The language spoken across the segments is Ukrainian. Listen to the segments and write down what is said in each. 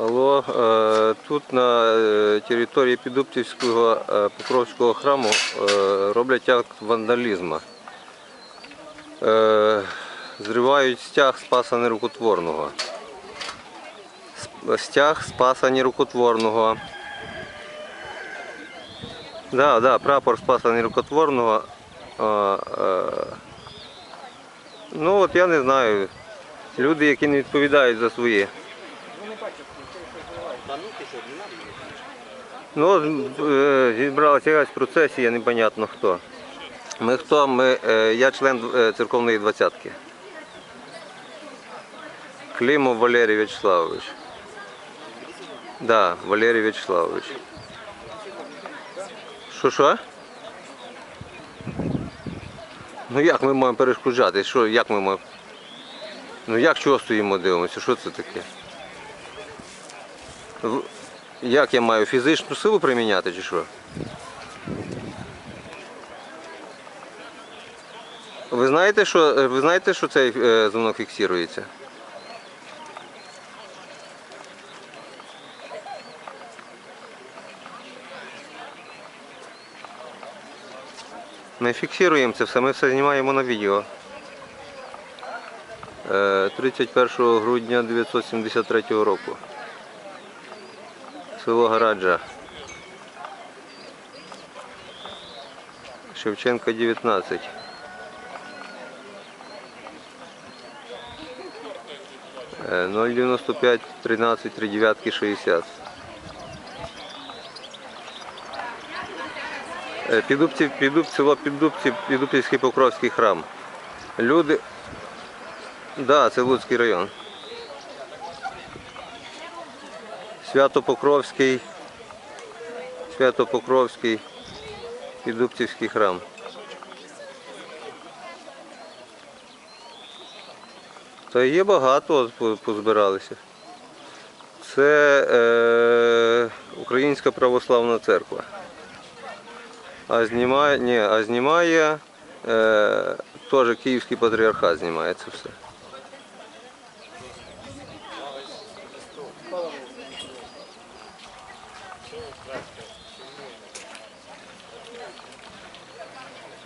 Алло, е, тут на е, території Підуптівського е, Покровського храму роблять акт вандалізму. Е, Зривають стяг Спаса Нерукотворного. Стяг Спаса Нерукотворного. Да, да, прапор Спаса Нерукотворного. Е, Ну от я не знаю. Люди, які не відповідають за свої. Ну, е, зібралася якась процесія, непонятно хто. Ми хто? Ми, е, я член е, церковної двадцятки. Климов Валерій Вячеславович. Да, Валерій Вячеславович. Що що? Ну як ми маємо перешкоджати? Що, як ми маємо? Ну як чого стоїмо, дивимося? Що це таке? Як я маю фізичну силу приміняти чи що? Ви знаєте, що, е, ви знаєте, що цей е, дзвонок фіксується? Ми фіксуємо це все, ми все знімаємо на відео. Е, 31 грудня 1973 року. Село Гараджа. Шевченка 19. 095 13 39 60. Е, Підубці, Підуб, село Підубці, Підубцівський Покровський храм. Люди. Так, да, це Луцький район. Свято-Покровський, Свято-Покровський Підубцівський храм. Та є багато позбиралися. Це е, Українська православна церква. А знімає, ні, а знімає е, теж Київський патріархат знімає це все.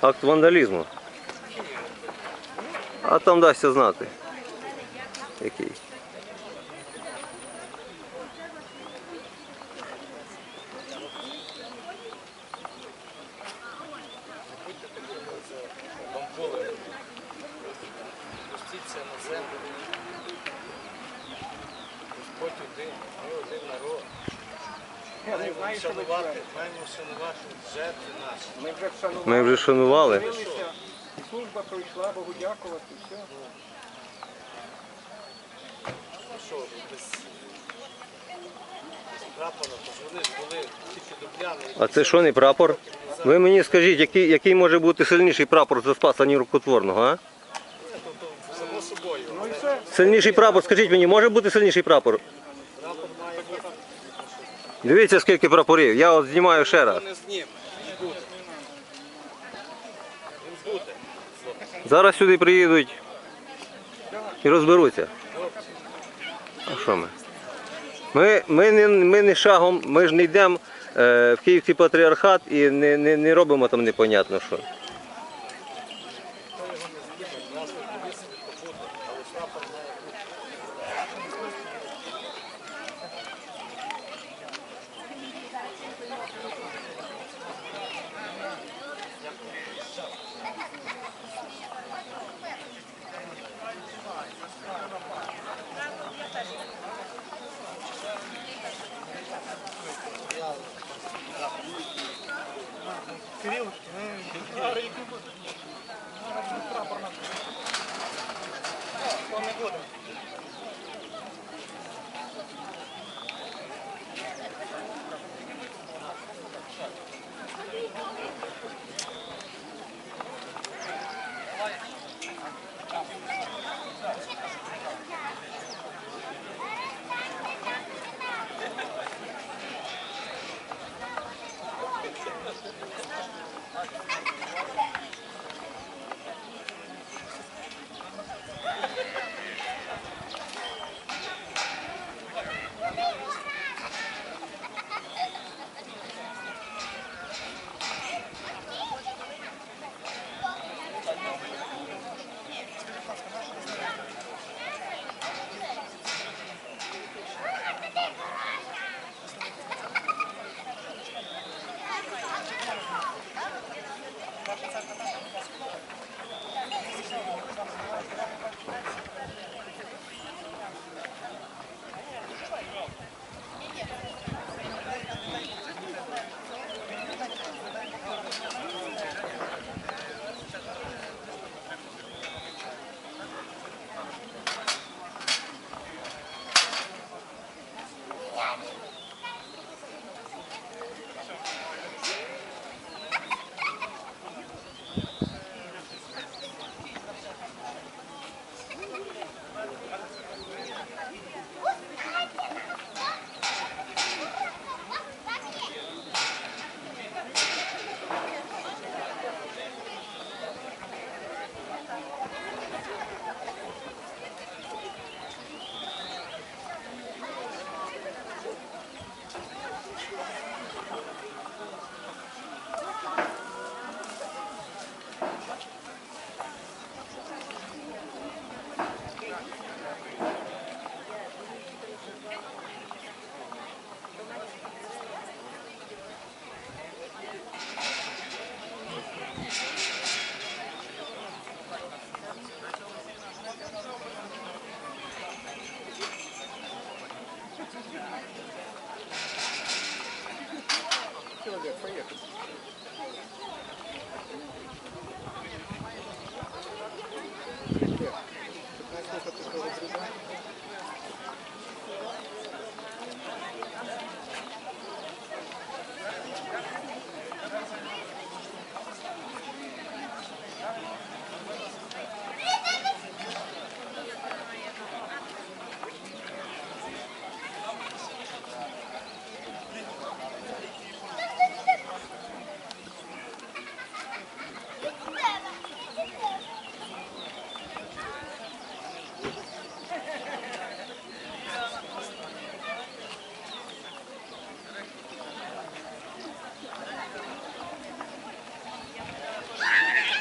Акт вандалізму. А там дасться знати. Який. Пустіться на землю. Господь один, ми один народ. Маємо вшанувати, маємо вшанувати жертви наші. Ми вже вшанували. Ми вже шанували. Служба пройшла, Богу дякувати, все. Що, без, без прапора, то ж вони ж були тільки дубляни. А це що не прапор? Ви мені скажіть, який, який може бути сильніший прапор за Спаса Нірокотворного, а? Тобто, само собою. Сильніший прапор, скажіть мені, може бути сильніший прапор? прапор має бути. Дивіться, скільки прапорів. Я от знімаю ще раз. Не зніме, він буде. Він буде. Зараз сюди приїдуть і розберуться. А що ми? Ми, ми, не, ми не шагом, ми ж не йдемо е, в Київський патріархат і не, не, не робимо там непонятно що. Кирилл.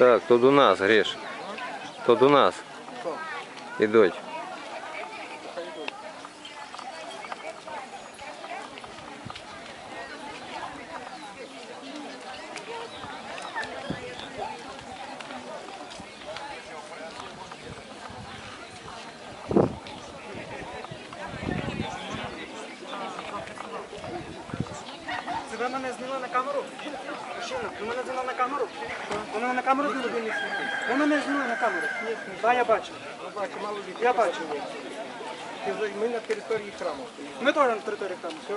Так, то до нас, Гриш. То до нас. Ідуть. Хай йдуть. Це ви мене зняли на камеру? Мене зняли на камеру? Вона на камеру зняли? Вона не зняли на камеру? Так, я бачу. Я бачу. Ми на території храму. Ми теж на території храму. Все.